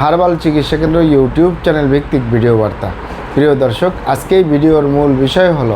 Herbal চিকিৎসা কেন্দ্র YouTube channel ভিত্তিক ভিডিও বার্তা। প্রিয় দর্শক, আজকে ভিডিওর মূল বিষয় হল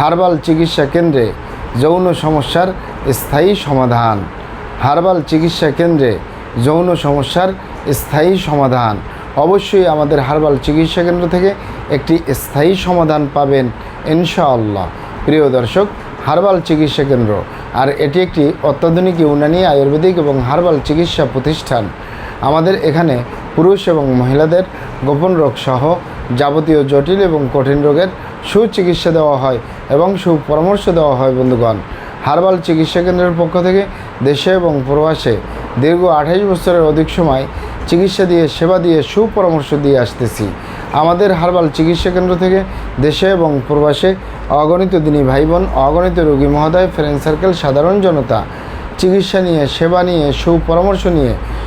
হারবাল চিকিৎসা কেন্দ্রে যৌন সমস্যার স্থায়ী সমাধান। হারবাল চিকিৎসা কেন্দ্রে যৌন সমস্যার স্থায়ী সমাধান। অবশ্যই আমাদের হারবাল চিকিৎসা কেন্দ্র থেকে একটি স্থায়ী সমাধান পাবেন ইনশাআল্লাহ। প্রিয় দর্শক, হারবাল চিকিৎসা কেন্দ্র, আর এটি একটি অত্যাধুনিক ইউনানি আয়ুর্বেদিক এবং হারবাল চিকিৎসা প্রতিষ্ঠান। আমাদের এখানে পুরুষ এবং মহিলাদের গোপন রোগ সহ যাবতীয় জটিল এবং কঠিন রোগের সুচিকিৎসা দেওয়া হয় এবং সুপরামর্শ দেওয়া হয় বন্ধুগণ। হারবাল চিকিৎসা কেন্দ্রের পক্ষ থেকে দেশে এবং প্রবাসে দীর্ঘ আঠাইশ বছরের অধিক সময় চিকিৎসা দিয়ে, সেবা দিয়ে, সুপরামর্শ দিয়ে আসতেছি। আমাদের হারবাল চিকিৎসা কেন্দ্র থেকে দেশে এবং প্রবাসে অগণিত দিনী ভাই বোন অগণিত রোগী মহোদয় ফ্রেন্ড সার্কেল সাধারণ জনতা, চিকিৎসা নিয়ে, সেবা নিয়ে, সুপরামর্শ নিয়ে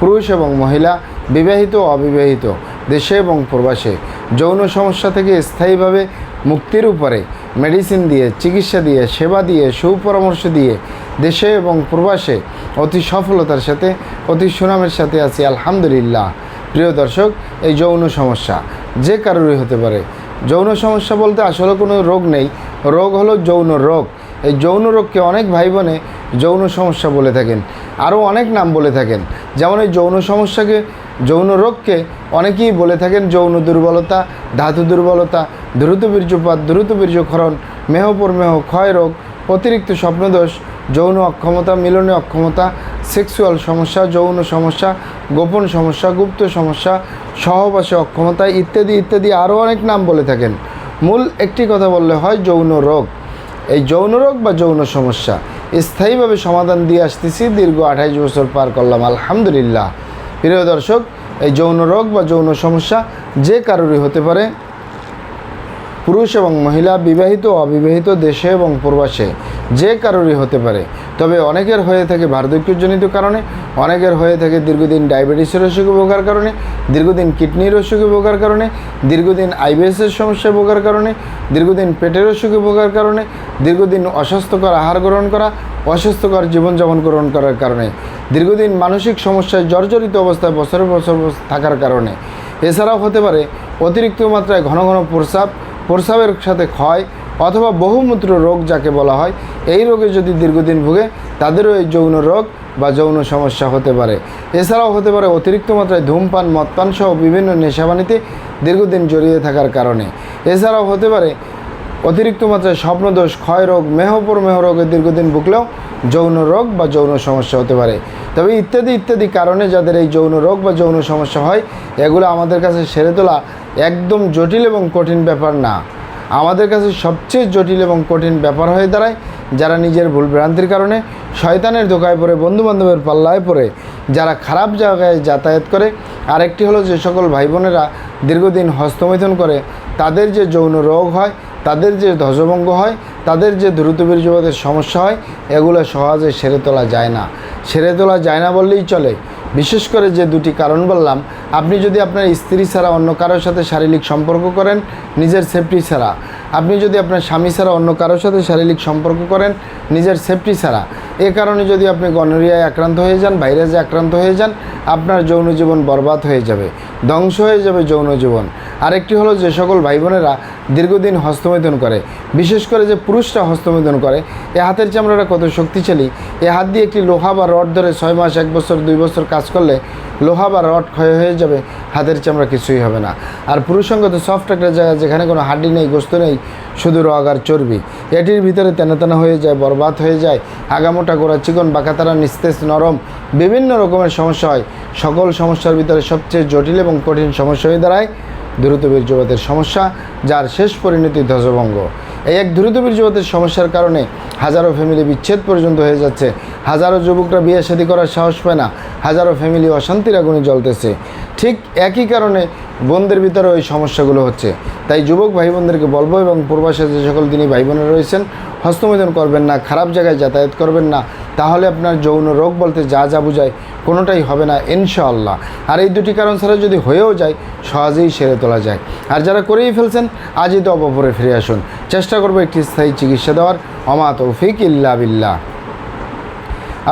পুরুষ এবং মহিলা, বিবাহিত অবিবাহিত, দেশে এবং প্রবাসে। যৌন সমস্যা থেকে স্থায়ীভাবে মুক্তির উপরে মেডিসিন দিয়ে, চিকিৎসা দিয়ে, সেবা দিয়ে, সুপরামর্শ দিয়ে দেশে এবং প্রবাসে অতি সফলতার সাথে, অতি সুনামের সাথে আছি, আলহামদুলিল্লাহ। প্রিয় দর্শক, এই যৌন সমস্যা যে কারোরই হতে পারে। যৌন সমস্যা বলতে আসলে কোনো রোগ নেই। রোগ হলো যৌন রোগ। এই যৌন রোগকে অনেক ভাই বোনে যৌন সমস্যা বলে থাকেন। আরও অনেক নাম বলে থাকেন। যেমন এই যৌন সমস্যাকে, যৌন রোগকে অনেকেই বলে থাকেন যৌন দুর্বলতা, ধাতু দুর্বলতা, দ্রুত বীর্যপাত, দ্রুত বীর্যক্ষরণ মেহপর মেহ ক্ষয় রোগ, অতিরিক্ত স্বপ্নদোষ, যৌন অক্ষমতা, মিলনে অক্ষমতা, সেক্সুয়াল সমস্যা, যৌন সমস্যা, গোপন সমস্যা, গুপ্ত সমস্যা, সহবাসে অক্ষমতা ইত্যাদি ইত্যাদি আরও অনেক নাম বলে থাকেন। মূল একটি কথা বললে হয় যৌন রোগ। এই যৌন রোগ বা যৌন সমস্যা স্থায়ীভাবে সমাধান দিয়ে আসতেছি। দীর্ঘ আঠাইশ বছর পার করলাম, আলহামদুলিল্লাহ। প্রিয় দর্শক, এই যৌন রোগ বা যৌন সমস্যা যে কারোরই হতে পারে, পুরুষ এবং মহিলা, বিবাহিত অবিবাহিত দেশে এবং প্রবাসে, যে কারোরই হতে পারে। তবে অনেকের হয়ে থাকে বার্ধক্যজনিত কারণে, অনেকের হয়ে থাকে দীর্ঘদিন ডায়াবেটিসের অসুখে ভোগার কারণে, দীর্ঘদিন কিডনির অসুখে ভোগার কারণে, দীর্ঘদিন আইবিএসের সমস্যায় ভোগার কারণে, দীর্ঘদিন পেটের অসুখে ভোগার কারণে, দীর্ঘদিন অস্বাস্থ্যকর আহার গ্রহণ করা, অস্বাস্থ্যকর জীবনযাপন গ্রহণ করার কারণে, দীর্ঘদিন মানসিক সমস্যায় জর্জরিত অবস্থায় বছরের বছর থাকার কারণে। এছাড়াও হতে পারে অতিরিক্ত মাত্রায় ঘন ঘন প্রস্রাব, প্রস্রাবের সাথে ক্ষয় অথবা বহুমূত্র রোগ যাকে বলা হয়, এই রোগে যদি দীর্ঘদিন ভুগে, তাদেরও এই যৌন রোগ বা যৌন সমস্যা হতে পারে। এছাড়াও হতে পারে অতিরিক্ত মাত্রায় ধূমপান মদপান সহ বিভিন্ন নেশাবানিতে দীর্ঘদিন জড়িয়ে থাকার কারণে। এছাড়াও হতে পারে অতিরিক্ত মাত্রায় স্বপ্নদোষ ক্ষয় রোগ মেহপর মেহ রোগে দীর্ঘদিন ভুগলেও যৌন রোগ বা যৌন সমস্যা হতে পারে। তবে ইত্যাদি ইত্যাদি কারণে যাদের এই যৌন রোগ বা যৌন সমস্যা হয়, এগুলো আমাদের কাছে সেরে তোলা একদম জটিল এবং কঠিন ব্যাপার না। আমাদের কাছে সবচেয়ে জটিল এবং কঠিন ব্যাপার হয়ে দাঁড়ায় যারা নিজের ভুল ভ্রান্তির কারণে শয়তানের ধোকায় পড়ে, বন্ধুবান্ধবের পাল্লায় পড়ে, যারা খারাপ জায়গায় যাতায়াত করে। আরেকটি হলো যে সকল ভাই বোনেরা দীর্ঘদিন হস্তমৈথুন করে, তাদের যে যৌন রোগ হয়, তাদের যে ধ্বজভঙ্গ হয়, তাদের যে দ্রুত বীর্যপাতের সমস্যা হয়, এগুলো সহজে সেরে তোলা যায় না। সেরে তোলা যায় না বললেই চলে। বিশেষ করে যে দুটি কারণ বললাম, আপনি যদি আপনার স্ত্রী ছাড়া অন্য কারোর সাথে শারীরিক সম্পর্ক করেন, নিজের সেফটি ছাড়া। আপনি যদি আপনার স্বামী ছাড়া অন্য কারোর সাথে শারীরিক সম্পর্ক করেন, নিজের সেফটি ছাড়া। এ কারণে যদি আপনি গনোরিয়ায় আক্রান্ত হয়ে যান ভাইরাসে আক্রান্ত হয়ে যান, আপনার যৌন জীবন বরবাদ হয়ে যাবে। ধ্বংস হয়ে যাবে যৌন জীবন। আরেকটি হলো যে সকল ভাই বোনেরা দীর্ঘদিন হস্তমৈথুন করে। বিশেষ করে যে পুরুষরা হস্তমৈথুন করে, এ হাতের চামড়াটা কত শক্তিশালী। এ হাত দিয়ে একটি লোহা বা রড ধরে ছয় মাস, এক বছর, দুই বছর কাজ করলে লোহা বা রড ক্ষয় হয়ে যাবে, হাতের চামড়া কিছুই হবে না। আর পুরুষঙ্গ তো সফট একটা জায়গা যেখানে কোনো হাড্ডি নেই, গোস্ত নেই, শুধু রগ আর চর্বি। এটির ভিতরে তেনা তেনা হয়ে যায়, বরবাদ হয়ে যায় আগামোটা গোড়া চিকন বাঁকাতারা নিস্তেজ, নরম, বিভিন্ন রকমের সমস্যা হয়। সকল সমস্যার ভিতরে সবচেয়ে জটিল এবং কঠিন সমস্যা হয়ে দাঁড়ায় দ্রুত বীর্যপাতের সমস্যা, যার শেষ পরিণতি ধ্বজভঙ্গ। এই এক দ্রুত বীর্যপাতের সমস্যার কারণে হাজারো ফ্যামিলি বিচ্ছেদ পর্যন্ত হয়ে যাচ্ছে। হাজারো যুবকরা বিয়ে শাদী করার সাহস পায় না। হাজারো ফ্যামিলি অশান্তির আগুনে জ্বলতেছে। ঠিক একই কারণে বোনদের ভিতরে ওই সমস্যাগুলো হচ্ছে। তাই যুবক ভাই বোনদেরকে বলব এবং পূর্বাসে যে সকল তিনি ভাই বোনেরা রয়েছেন হস্তমোদন করবেন না, খারাপ জায়গায় যাতায়াত করবেন না। তাহলে আপনার যৌন রোগ বলতে যা যা বোঝায় কোনোটাই হবে না, ইনশাআল্লাহ। আর এই দুটি কারণ ছাড়া যদি হয়েও যায়, সহজেই সেরে তোলা যায়। আর যারা করেই ফেলছেন, আজই তো অপপরে ফিরে আসুন। চেষ্টা করব একটি স্থায়ী চিকিৎসা দেওয়ার। অমা তৌফিক ইল্লা বিল্লাহ।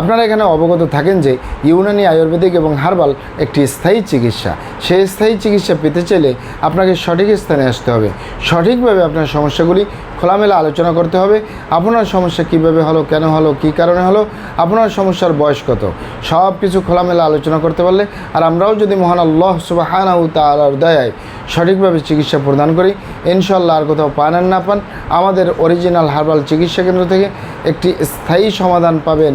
আপনারা এখানে অবগত থাকেন যে ইউনানি আয়ুর্বেদিক এবং হার্বাল একটি স্থায়ী চিকিৎসা। সেই স্থায়ী চিকিৎসা পেতে চাইলে আপনাকে সঠিক স্থানে আসতে হবে। সঠিকভাবে আপনার সমস্যাগুলি খোলামেলা আলোচনা করতে হবে। আপনার সমস্যা কীভাবে হলো, কেন হলো, কী কারণে হলো, আপনার সমস্যার বয়স কত? সব কিছু খোলামেলা আলোচনা করতে পারলে আর আমরাও যদি মহান আল্লাহ সুবাহানাউ তালার দয়ায় সঠিকভাবে চিকিৎসা প্রদান করি ইনশাল্লাহ আর কোথাও পান আর না পান, আমাদের অরিজিনাল হার্বাল চিকিৎসা কেন্দ্র থেকে একটি স্থায়ী সমাধান পাবেন